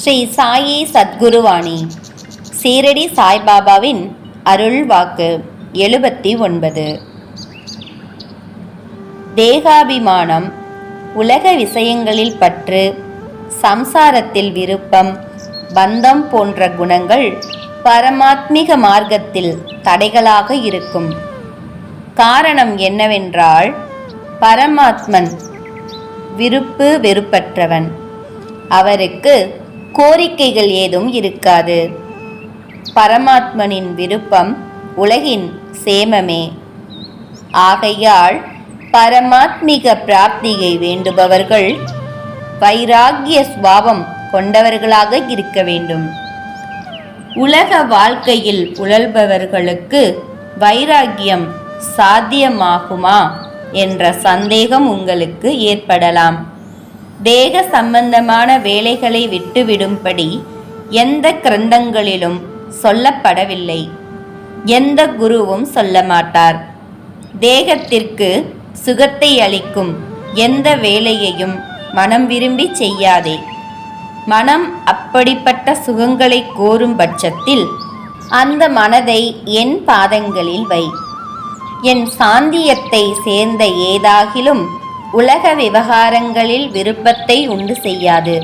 ஸ்ரீ சாயி சத்குருவாணி. சீரடி சாய்பாபாவின் அருள் வாக்கு எழுபத்தி ஒன்பது. தேகாபிமானம் உலக விஷயங்களில் பற்று சம்சாரத்தில் விருப்பம் பந்தம் போன்ற குணங்கள் பரமாத்மிக மார்க்கத்தில் தடைகளாக இருக்கும். காரணம் என்னவென்றால் பரமாத்மன் விருப்பு வெறுப்பற்றவன். அவருக்கு கோரிக்கைகள் ஏதும் இருக்காது. பரமாத்மனின் விருப்பம் உலகின் சேமமே. ஆகையால் பரமாத்மிக பிராப்தியை வேண்டுபவர்கள் வைராகிய சுவாபம் கொண்டவர்களாக இருக்க வேண்டும். உலக வாழ்க்கையில் உழல்பவர்களுக்கு வைராகியம் சாத்தியமாகுமா என்ற சந்தேகம் உங்களுக்கு ஏற்படலாம். தேக சம்பந்தமான வேலைகளை விட்டுவிடும்படி எந்த கிரந்தங்களிலும் சொல்லப்படவில்லை. எந்த குருவும் சொல்ல மாட்டார். தேகத்திற்கு சுகத்தை அளிக்கும் எந்த வேலையையும் மனம் விரும்பி செய்யாதே. மனம் அப்படிப்பட்ட சுகங்களை கோரும் பட்சத்தில் அந்த மனதை என் பாதங்களில் வை. என் சாந்தியத்தை சேர்ந்த ஏதாகிலும் உலக விவகாரங்களில் விருப்பத்தை உண்டு செய்யாது.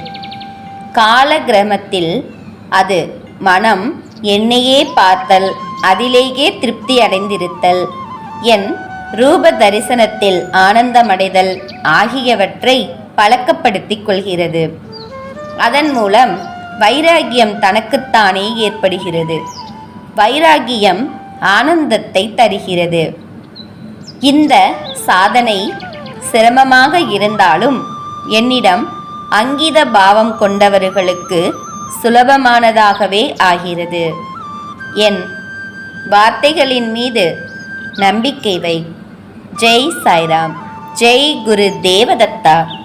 கால கிரமத்தில் அது மனம் என்னையே பார்த்தல் அதிலேயே திருப்தி அடைந்திருத்தல். என் ரூப தரிசனத்தில் ஆனந்தமடைதல் ஆகியவற்றை பழக்கப்படுத்திக் கொள்கிறது. அதன் மூலம் வைராகியம் தனக்குத்தானே ஏற்படுகிறது. வைராகியம் ஆனந்தத்தை தருகிறது. இந்த சாதனை சிரமமாக இருந்தாலும் என்னிடம் அங்கித பாவம் கொண்டவர்களுக்கு சுலபமானதாகவே ஆகிறது. என் வார்த்தைகளின் மீது நம்பிக்கை வை. ஜெய் சாய்ராம். ஜெய் குரு தேவதத்தா.